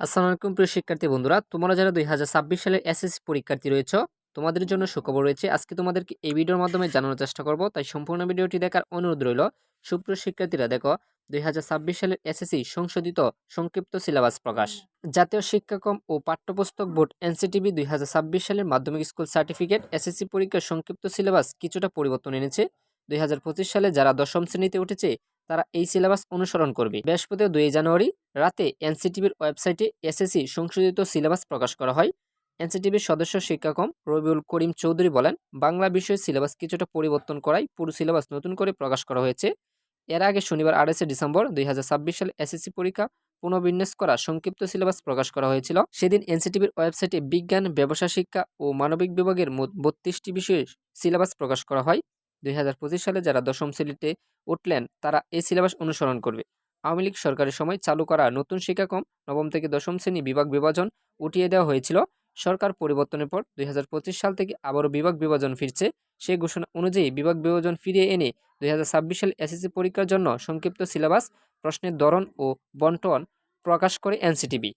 আসসালামু আলাইকুম প্রিয় শিক্ষার্থী বন্ধুরা, তোমরা যারা দুই হাজার ছাব্বিশ সালের এসএসসি পরীক্ষার্থী রয়েছে, তোমাদের জন্য সুখবর রয়েছে, আজকে তোমাদেরকে এই ভিডিওর মাধ্যমে জানানোর চেষ্টা করব, তাই সম্পূর্ণ ভিডিওটি দেখার অনুরোধ রইল। সুপ্রিয় শিক্ষার্থীরা, দেখো, দুই হাজার ছাব্বিশ সালের এসএসসি সংশোধিত সংক্ষিপ্ত সিলেবাস প্রকাশ। জাতীয় শিক্ষাক্রম ও পাঠ্যপুস্তক বোর্ড এনসিটিভি দুই হাজার ছাব্বিশ সালের মাধ্যমিক স্কুল সার্টিফিকেট এসএসসি পরীক্ষার সংক্ষিপ্ত সিলেবাস কিছুটা পরিবর্তন এনেছে। দুই সালে যারা দশম শ্রেণীতে উঠেছে তারা এই সিলেবাস অনুসরণ করবে। বৃহস্পতি দুই জানুয়ারি রাতে এনসিটিভির ওয়েবসাইটে এসএসসি সংশোধিত সিলেবাস প্রকাশ করা হয়। এনসিটিভির সদস্য শিক্ষাকম রবিউল করিম চৌধুরী বলেন, বাংলা বিষয়ের সিলেবাস কিছুটা পরিবর্তন করায় পুরো সিলেবাস নতুন করে প্রকাশ করা হয়েছে। এর আগে শনিবার আড়াইশে ডিসেম্বর দুই হাজার ছাব্বিশ সালে এসএসসি পরীক্ষা পুনর্বিন্যাস করা সংক্ষিপ্ত সিলেবাস প্রকাশ করা হয়েছিল। সেদিন এনসিটিভির ওয়েবসাইটে বিজ্ঞান, ব্যবসা, শিক্ষা ও মানবিক বিভাগের মোট বত্রিশটি বিষয়ে সিলেবাস প্রকাশ করা হয়। দুই হাজার পঁচিশ সালে যারা দশম শ্রেণীতে উঠলেন, তারা এই সিলেবাস অনুসরণ করবে। আওয়ামী লীগ সরকারের সময় চালু করা নতুন শিক্ষাক্রম, নবম থেকে দশম শ্রেণি বিভাগ বিভাজন উঠিয়ে দেওয়া হয়েছিল। সরকার পরিবর্তনের পর দুই হাজার পঁচিশ সাল থেকে আবারও বিভাগ বিভাজন ফিরছে। সেই ঘোষণা অনুযায়ী বিভাগ বিভাজন ফিরিয়ে এনে দুই সাল এসএসসি পরীক্ষার জন্য সংক্ষিপ্ত সিলেবাস, প্রশ্নের ধরন ও বন্টন প্রকাশ করে এনসিটিভি